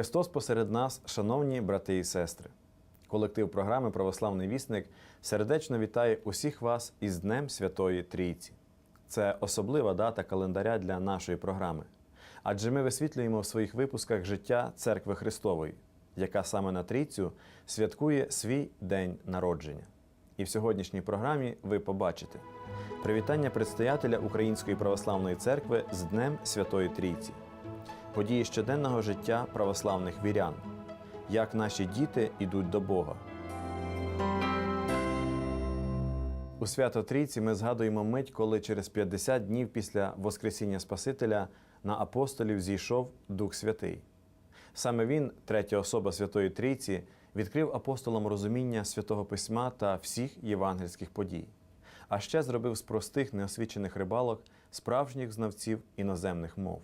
Христос посеред нас, шановні брати і сестри. Колектив програми Православний вісник сердечно вітає усіх вас із Днем Святої Трійці. Це особлива дата календаря для нашої програми. Адже ми висвітлюємо в своїх випусках життя Церкви Христової, яка саме на трійцю святкує свій день народження. І в сьогоднішній програмі ви побачите привітання предстоятеля Української православної церкви з Днем Святої Трійці, події щоденного життя православних вірян, як наші діти йдуть до Бога. У свято Трійці ми згадуємо мить, коли через 50 днів після Воскресіння Спасителя на апостолів зійшов Дух Святий. Саме він, третя особа Святої Трійці, відкрив апостолам розуміння святого письма та всіх євангельських подій, а ще зробив з простих неосвічених рибалок справжніх знавців іноземних мов.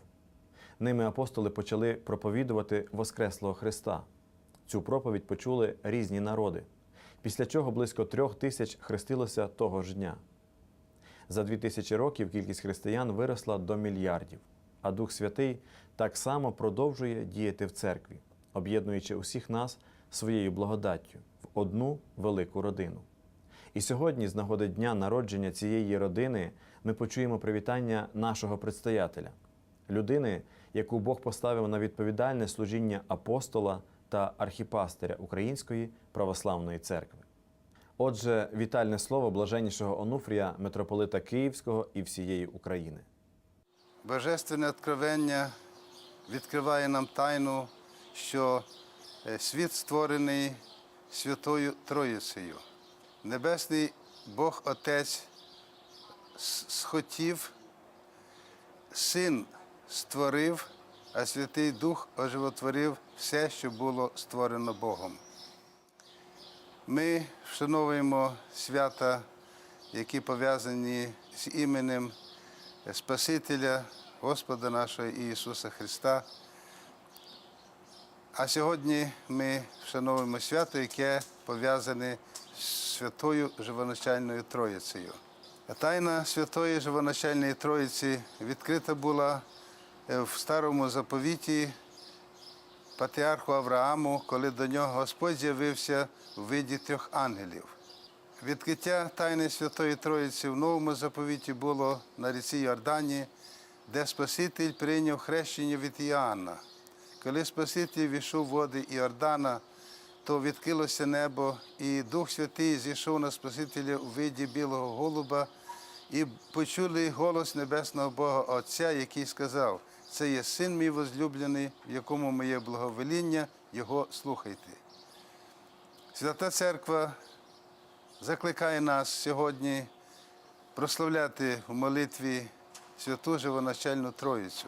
Ними апостоли почали проповідувати Воскреслого Христа. Цю проповідь почули різні народи, після чого близько трьох тисяч хрестилося того ж дня. За дві тисячі років кількість християн виросла до мільярдів, а Дух Святий так само продовжує діяти в церкві, об'єднуючи усіх нас своєю благодаттю в одну велику родину. І сьогодні, з нагоди дня народження цієї родини, ми почуємо привітання нашого предстоятеля, людини, яку Бог поставив на відповідальне служіння апостола та архіпастиря Української православної церкви. Отже, вітальне слово блаженнішого Онуфрія, митрополита Київського і всієї України. Божественне откровення відкриває нам тайну, що е, світ створений Святою Троїцею. Небесний Бог Отець схотів, Син створив, а Святий Дух оживотворив все, що було створено Богом. Ми вшановуємо свята, які пов'язані з іменем Спасителя Господа нашого Ісуса Христа. А сьогодні ми вшановуємо свято, яке пов'язане з святою живоначальною Троїцею. Тайна Святої Живоначальної Троїці відкрита була в старому заповіті патріарху Аврааму, коли до нього Господь з'явився в виді трьох ангелів. Відкриття Тайни Святої Троїці в новому заповіті було на ріці Йордані, де Спаситель прийняв хрещення від Іоанна. Коли Спаситель війшов в води Іордана, то відкрилося небо, і Дух Святий зійшов на Спасителя у виді білого голуба, і почули голос небесного Бога Отця, який сказав: Це є син мій возлюблений, в якому моє благовеління, його слухайте. Свята Церква закликає нас сьогодні прославляти в молитві святу живоначальну Троїцю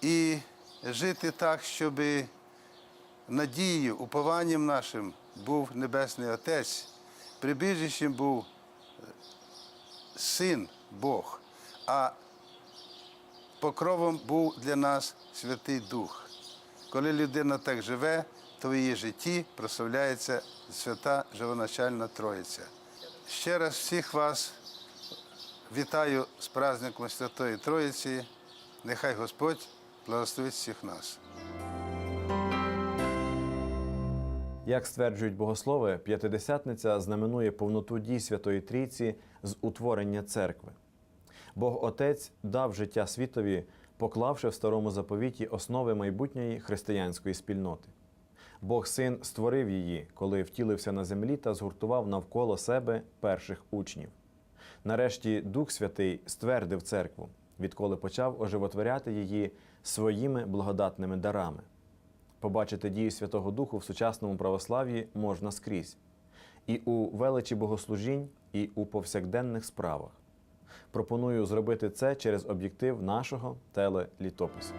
і жити так, щоб надією, упованням нашим був Небесний Отець, прибіжищем був Син Бог, а покровом був для нас Святий Дух. Коли людина так живе, то в її житті прославляється свята живоначальна Троїця. Ще раз всіх вас вітаю з праздником Святої Троїці. Нехай Господь благословить всіх нас. Як стверджують богослови, п'ятидесятниця знаменує повноту дій Святої Трійці з утворення церкви. Бог Отець дав життя світові, поклавши в старому заповіті основи майбутньої християнської спільноти. Бог Син створив її, коли втілився на землі та згуртував навколо себе перших учнів. Нарешті Дух Святий ствердив церкву, відколи почав оживотворяти її своїми благодатними дарами. Побачити дію Святого Духу в сучасному православ'ї можна скрізь і у величі богослужінь, і у повсякденних справах. Пропоную зробити це через об'єктив нашого телелітопису.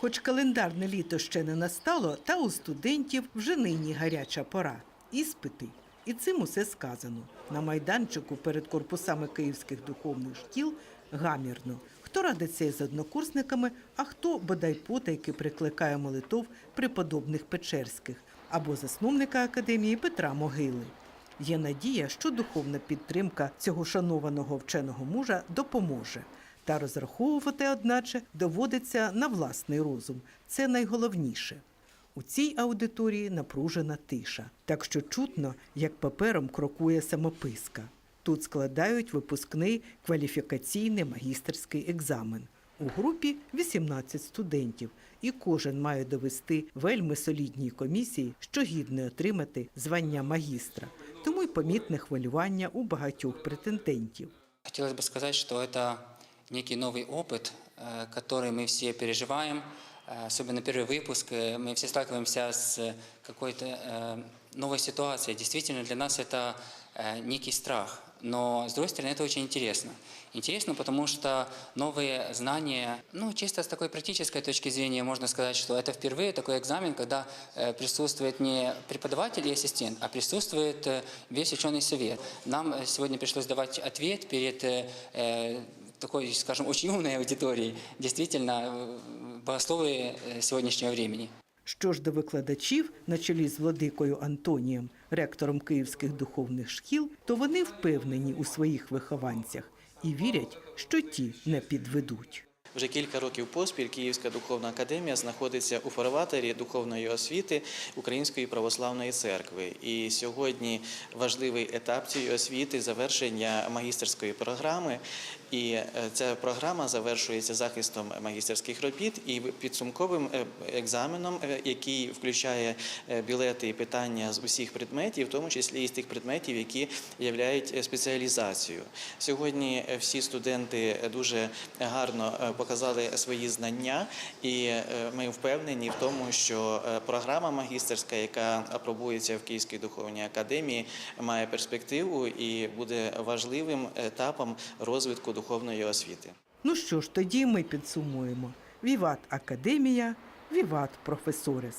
Хоч календарне літо ще не настало, та у студентів вже нині гаряча пора. Іспити. І цим усе сказано. На майданчику перед корпусами київських духовних шкіл гамірно. Хто радиться із однокурсниками, а хто бодай потайки прикликає молитов преподобних Печерських або засновника академії Петра Могили. Є надія, що духовна підтримка цього шанованого вченого мужа допоможе. Та розраховувати, одначе, доводиться на власний розум. Це найголовніше. У цій аудиторії напружена тиша, так що чутно, як папером крокує самописка. Тут складають випускний кваліфікаційний магістерський екзамен. У групі 18 студентів, і кожен має довести вельми солідній комісії, що гідне отримати звання магістра Тому й помітне хвилювання у багатьох претендентів. Хотелось бы сказать, что это некий новый опыт, э, который мы все переживаем. Э, Особенно первый выпуск, э, мы все сталкиваемся с какой-то э, новой ситуацией. Действительно, для нас это э, некий страх. Но, с другой стороны, это очень интересно. Интересно, потому что новые знания, ну, чисто с такой практической точки зрения, можно сказать, что это впервые такой экзамен, когда э, присутствует не преподаватель и ассистент, а присутствует э, весь ученый совет. Нам э, сегодня пришлось давать ответ перед э, э, такой, скажем, очень умной аудиторией, действительно, э, богословы э, сегодняшнего времени. Що ж до викладачів, на чолі з владикою Антонієм, ректором київських духовних шкіл, то вони впевнені у своїх вихованцях і вірять, що ті не підведуть. Вже кілька років поспіль Київська духовна академія знаходиться у фарватері духовної освіти Української православної церкви. І сьогодні важливий етап цієї освіти завершення магістерської програми. І е, ця програма завершується захистом магістерських робіт і підсумковим е, екзаменом, е, який включає білети і питання з усіх предметів, в тому числі і з тих предметів, які являють спеціалізацію. Сьогодні всі студенти дуже гарно показали свої знання, і ми впевнені в тому, що програма магістерська, яка апробується в Київській духовній академії, має перспективу і буде важливим етапом розвитку духовної освіти. Ну що ж, тоді ми підсумуємо: Віват Академія, Віват Професорес.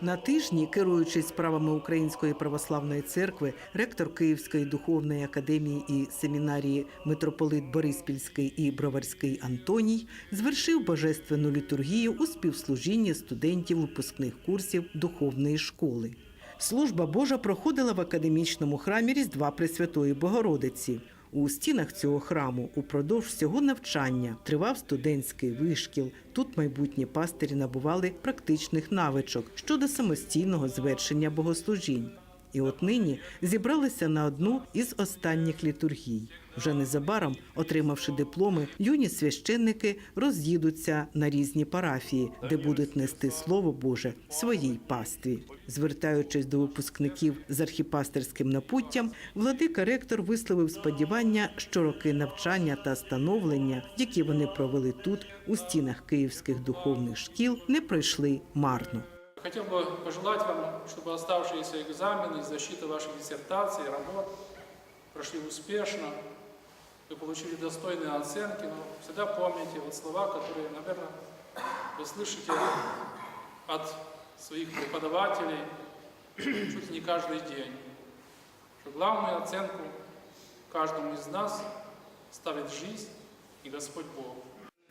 На тижні, керуючись справами Української православної церкви, ректор Київської духовної академії і семінарії митрополит Бориспільський і Броварський Антоній звершив божественну літургію у співслужінні студентів випускних курсів духовної школи. Служба Божа проходила в академічному храмі Різдва Пресвятої Богородиці. У стінах цього храму упродовж всього навчання тривав студентський вишкіл. Тут майбутні пастирі набували практичних навичок щодо самостійного звершення богослужінь. І от нині зібралися на одну із останніх літургій. Вже незабаром, отримавши дипломи, юні священники роз'їдуться на різні парафії, де будуть нести слово Боже своїй пастві. Звертаючись до випускників з архіпастерським напуттям, владика ректор висловив сподівання, що роки навчання та становлення, які вони провели тут, у стінах київських духовних шкіл, не пройшли марно. Хотел бы пожелать вам, чтобы оставшиеся экзамены, защита вашей диссертации, работ прошли успешно, вы получили достойные оценки, но всегда помните вот слова, которые, наверное, вы слышите от своих преподавателей чуть не каждый день, что главную оценку каждому из нас ставит жизнь и Господь Бог.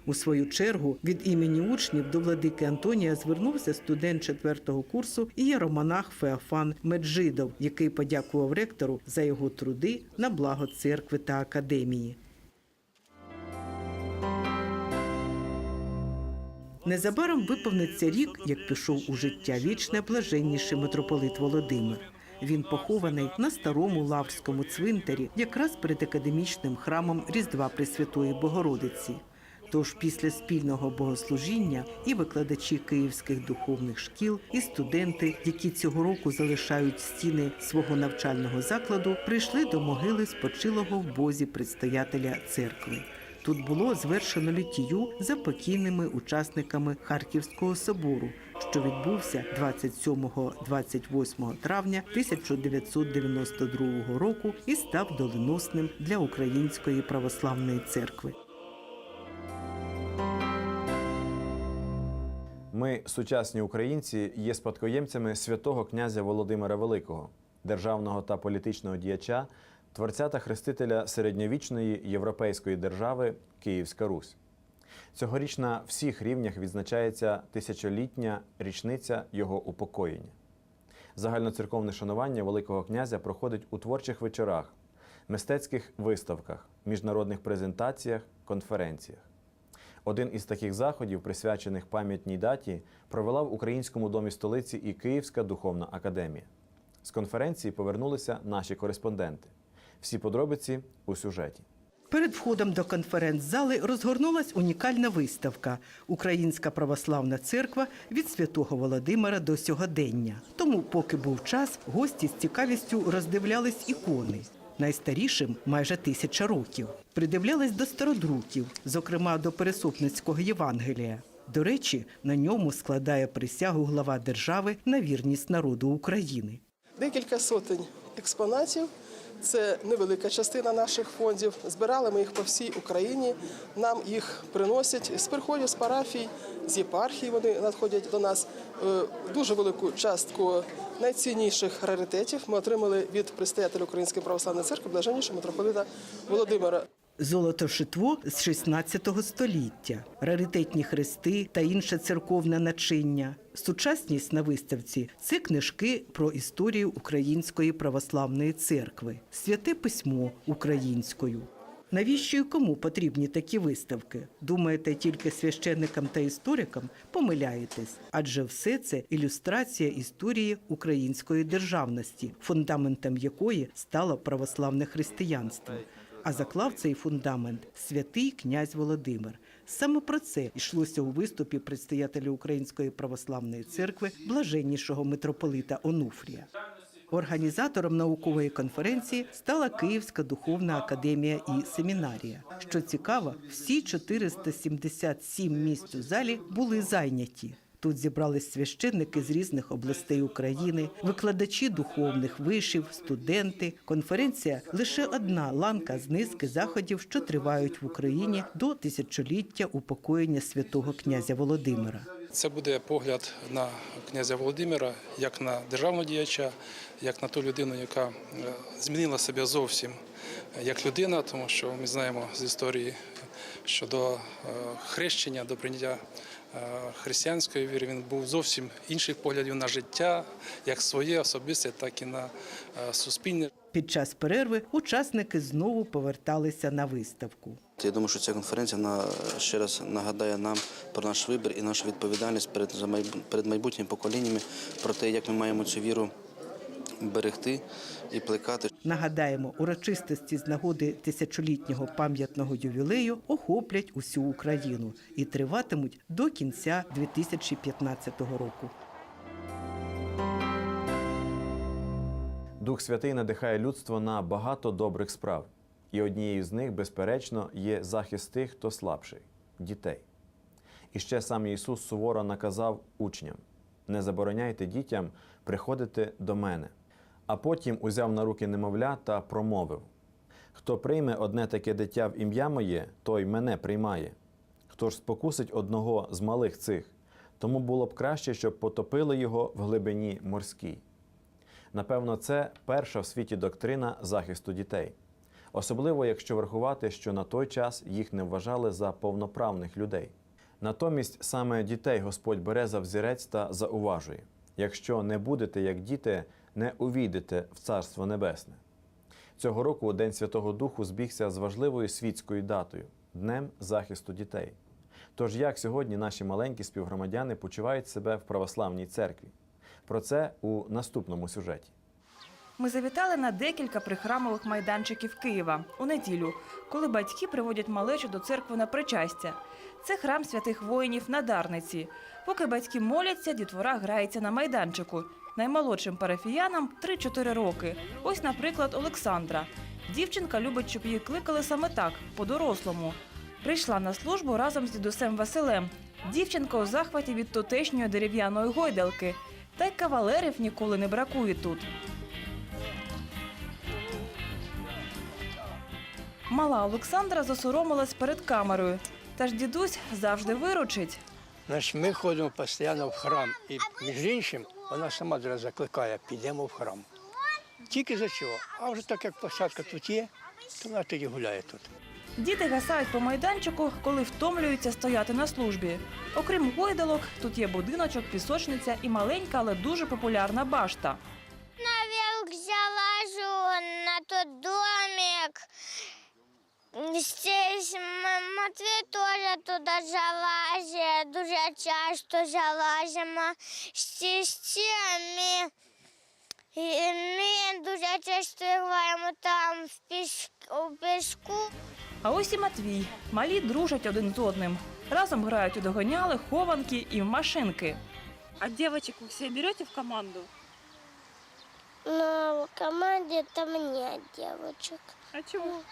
У свою чергу від імені учнів до владики Антонія звернувся студент четвертого курсу і єромонах Феофан Меджидов, який подякував ректору за його труди на благо церкви та академії. Незабаром виповниться рік, як пішов у життя вічне блаженніший митрополит Володимир. Він похований на старому лаврському цвинтарі, якраз перед академічним храмом Різдва Пресвятої Богородиці. Тож після спільного богослужіння і викладачі київських духовних шкіл, і студенти, які цього року залишають стіни свого навчального закладу, прийшли до могили спочилого в бозі предстоятеля церкви. Тут було звершено літію за покійними учасниками Харківського собору, що відбувся 27-28 травня 1992 року і став доленосним для Української православної церкви. Ми, сучасні українці, є спадкоємцями святого князя Володимира Великого, державного та політичного діяча, творця та хрестителя середньовічної європейської держави Київська Русь. Цьогоріч на всіх рівнях відзначається тисячолітня річниця його упокоєння. Загальноцерковне шанування Великого князя проходить у творчих вечорах, мистецьких виставках, міжнародних презентаціях, конференціях. Один із таких заходів, присвячених пам'ятній даті, провела в Українському домі столиці і Київська духовна академія. З конференції повернулися наші кореспонденти. Всі подробиці у сюжеті. Перед входом до конференц-зали розгорнулась унікальна виставка Українська православна церква від святого Володимира до сьогодення. Тому, поки був час, гості з цікавістю роздивлялись ікони. Найстарішим майже тисяча років. Придивлялись до стародруків, зокрема до Пересупницького Євангелія. До речі, на ньому складає присягу глава держави на вірність народу України. Декілька сотень експонатів. Це невелика частина наших фондів. Збирали ми їх по всій Україні. Нам їх приносять з приходів з парафій, з єпархій. Вони надходять до нас. Е, Дуже велику частку найцінніших раритетів ми отримали від предстоятеля Української православної церкви, блаженнішого митрополита Володимира. Золотошитво з 16 століття, раритетні хрести та інше церковне начиння. Сучасність на виставці це книжки про історію Української православної церкви, святе письмо українською. Навіщо і кому потрібні такі виставки? Думаєте, тільки священникам та історикам? Помиляєтесь, адже все це ілюстрація історії української державності, фундаментом якої стало православне християнство. А заклав цей фундамент святий князь Володимир. Саме про це йшлося у виступі предстоятеля Української православної церкви блаженнішого митрополита Онуфрія. Організатором наукової конференції стала Київська духовна академія і семінарія. Що цікаво, всі 477 місць у залі були зайняті. Тут зібрались священники з різних областей України, викладачі духовних вишів, студенти. Конференція лише одна ланка з низки заходів, що тривають в Україні до тисячоліття упокоєння святого князя Володимира. Це буде погляд на князя Володимира як на державного діяча, як на ту людину, яка е, змінила себе зовсім е, як людина, тому що ми знаємо з історії, що до е, хрещення, до прийняття християнської віри він був зовсім інших поглядів на життя, як своє особисте, так і на е, суспільне. Під час перерви учасники знову поверталися на виставку. Я думаю, що ця конференція на ще раз нагадає нам про наш вибір і нашу відповідальність перед перед майбутніми поколіннями про те, як ми маємо цю віру берегти і плекати. Нагадаємо, урочистості з нагоди тисячолітнього пам'ятного ювілею охоплять усю Україну і триватимуть до кінця 2015 року. Дух Святий надихає людство на багато добрих справ, і однією з них, безперечно, є захист тих, хто слабший дітей. І ще сам Ісус суворо наказав учням: не забороняйте дітям приходити до мене. А потім узяв на руки немовля та промовив: Хто прийме одне таке дитя в ім'я моє, той мене приймає. Хто ж спокусить одного з малих цих, тому було б краще, щоб потопили його в глибині морській. Напевно, це перша в світі доктрина захисту дітей, особливо якщо врахувати, що на той час їх не вважали за повноправних людей. Натомість саме дітей Господь бере за взірець та зауважує: якщо не будете як діти, не увійдете в Царство Небесне. Цього року День Святого Духу збігся з важливою світською датою Днем захисту дітей. Тож як сьогодні наші маленькі співгромадяни почувають себе в православній церкві? Про це у наступному сюжеті. Ми завітали на декілька прихрамових майданчиків Києва у неділю, коли батьки приводять малечу до церкви на причастя. Це храм святих воїнів на Дарниці. Поки батьки моляться, дітвора грається на майданчику. Наймолодшим парафіянам 3-4 роки. Ось, наприклад, Олександра. Дівчинка любить, щоб її кликали саме так, по-дорослому. Прийшла на службу разом з дідусем Василем. Дівчинка у захваті від тутешньої дерев'яної гойдалки. Та й кавалерів ніколи не бракує тут. Мала Олександра засоромилась перед камерою. Та ж дідусь завжди виручить. Значить, ми ходимо постійно в храм. І між іншим, вона сама зараз закликає, підемо в храм. Тільки за цього. А вже так як площадка тут є, то вона тоді гуляє тут. Діти гасають по майданчику, коли втомлюються стояти на службі. Окрім гойдалок, тут є будиночок, пісочниця і маленька, але дуже популярна башта. Наверх залажу на тот домик. Матвій теж туди залазить, дуже часто залазимо стіни. Ми дуже часто граємо там в піску. А ось і Матвій. Малі дружать один з одним. Разом грають у догоняли, хованки і в машинки. А девочек вы все берете в команду? Но в команді там нет девочек. А чего?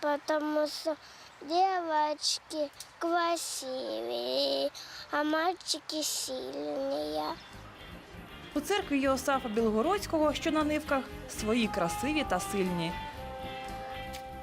Потому что девочки красивые, а мальчики сильные. У церкві Йосафа Білогородського, що на нивках, свої красиві та сильні.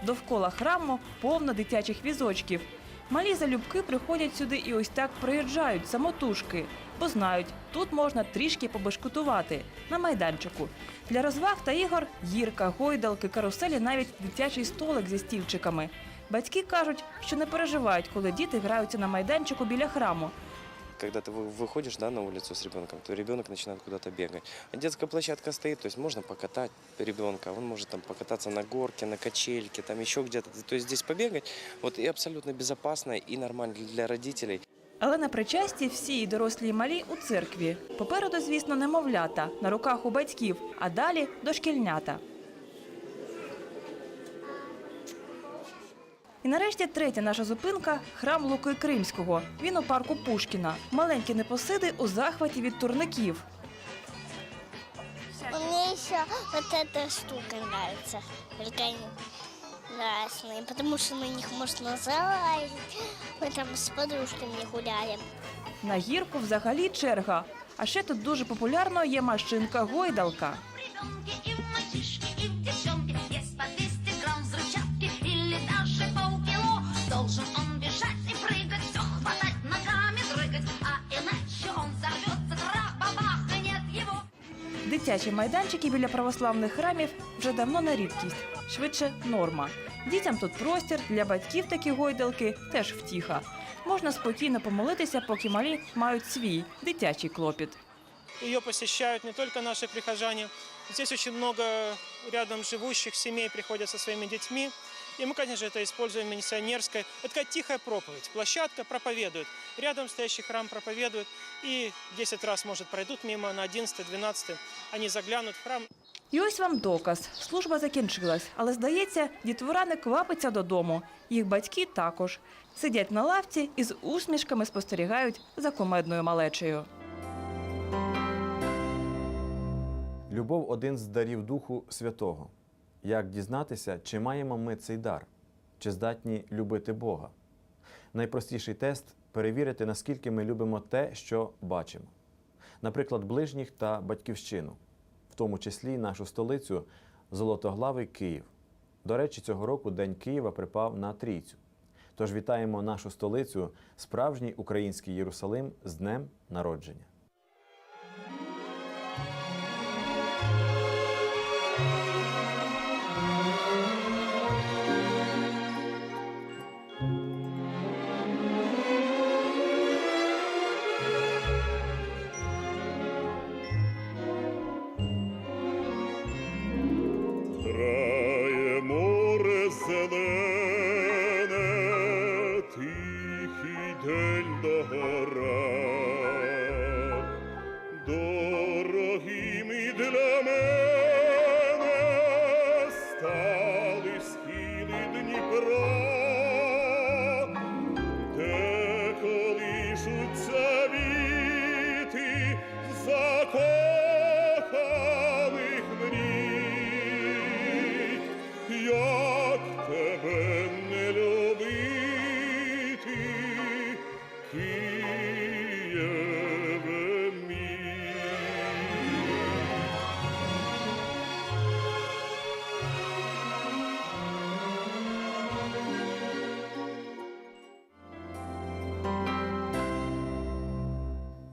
Довкола храму повно дитячих візочків. Малі залюбки приходять сюди і ось так приїжджають самотужки, бо знають, тут можна трішки побешкутувати на майданчику. Для розваг та ігор гірка, гойдалки, каруселі, навіть дитячий столик зі стільчиками. Батьки кажуть, що не переживають, коли діти граються на майданчику біля храму. Когда ты вы- выходишь да, на улицу с ребенком, то ребенок начинает куда-то бегать. А детская площадка стоит, то есть можно покатать ребенка, он может там покататься на горке, на качельке, там еще где-то. То есть здесь побегать, вот и абсолютно безопасно и нормально для родителей. Але на причасті всі і дорослі і малі у церкві. Попереду, звісно, немовлята на руках у батьків, а далі дошкільнята. І нарешті третя наша зупинка храм Луки Кримського. Він у парку Пушкіна. Маленькі непосиди у захваті від турників. Мне еще вот эта штука нравится. Разные, потому что на них можно залазить. Мы там с подружками гуляємо. На гірку взагалі черга. А ще тут дуже популярно є машинка гойдалка. Дитячі майданчики біля православних храмів вже давно на рідкість, швидше норма. Дітям тут простір, для батьків такі гойдалки теж втіха. Можна спокійно помолитися, поки малі мають свій дитячий клопіт. Її посещають не тільки наші прихожани. Здесь очень много рядом живущих семей приходят со своими детьми. И мы, конечно же, это используем миссионерское. Это такая тихая проповедь. Площадка проповедует. Рядом стоящий храм проповедует. И 10 раз, может, пройдут мимо на 11-12. Они заглянут в храм. І ось вам доказ. Служба закінчилась, але здається, дітвора не квапиться додому. Їх батьки також сидять на лавці і з усмішками спостерігають за кумедною малечею. Любов один з дарів Духу Святого. Як дізнатися, чи маємо ми цей дар, чи здатні любити Бога? Найпростіший тест перевірити, наскільки ми любимо те, що бачимо. Наприклад, ближніх та батьківщину, в тому числі нашу столицю Золотоглавий Київ. До речі, цього року День Києва припав на трійцю. Тож вітаємо нашу столицю, справжній український Єрусалим з днем народження.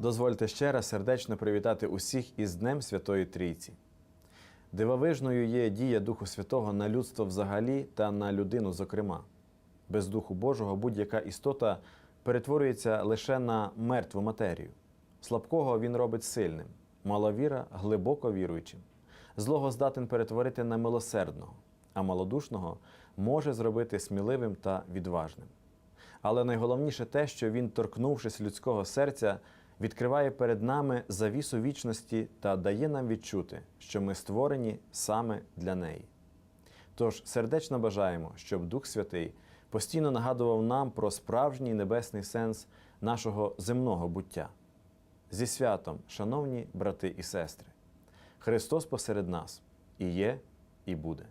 Дозвольте ще раз сердечно привітати усіх із Днем Святої Трійці. Дивовижною є дія Духу Святого на людство взагалі та на людину, зокрема. Без Духу Божого будь-яка істота перетворюється лише на мертву матерію. Слабкого він робить сильним, маловіра глибоко віруючим. Злого здатен перетворити на милосердного, а малодушного може зробити сміливим та відважним. Але найголовніше те, що він, торкнувшись людського серця, відкриває перед нами завісу вічності та дає нам відчути, що ми створені саме для неї. Тож сердечно бажаємо, щоб Дух Святий постійно нагадував нам про справжній небесний сенс нашого земного буття. Зі святом, шановні брати і сестри, Христос посеред нас і є, і буде.